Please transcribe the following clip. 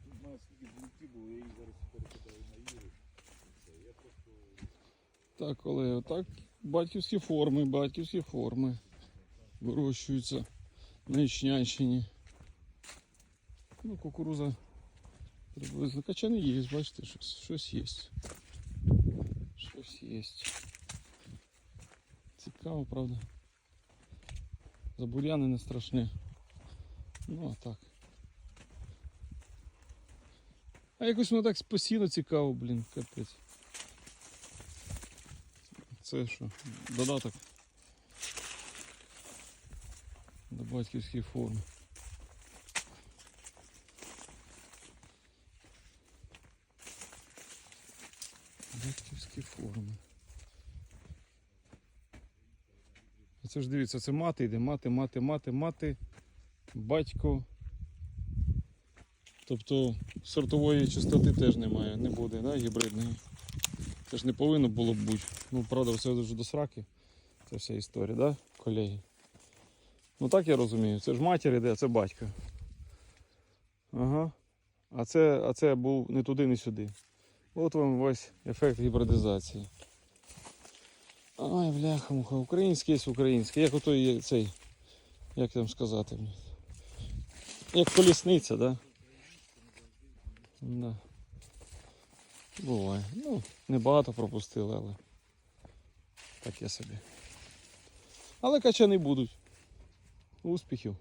тут у мене скільки дзвінків було, я їх зараз перекидаю на Іру. І все. Я просто Так, колеги, отак батьківські форми, батьківські форми вирощуються на Ічнянщині. Ну, кукуруза приблизно. Качани є, бачите, щось, щось є. Щось є. Цікаво, правда. Забур'яни не страшні. Ну, а так. А якось воно так постійно цікаво, блін, капець. Це що? Додаток до батьківської форми. Батьківські форми. Це ж дивіться, це мати йде, мати, мати, мати, мати, батько. Тобто сортової чистоти теж немає, не буде, да, гібридної. Це ж не повинно було б бути. Ну, правда, все вже до сраки. Це вся історія, да, колеги? Ну так я розумію. Це ж матір іде, а це батько. Ага. А це, а це був не туди, не сюди. От вам весь ефект гібридизації. Ай, бляха, муха, український є український. Як ото цей. Як там сказати? Як колісниця, да? Да. Буває. Ну, небагато пропустили, але таке собі. Але качани будуть. Успіхів.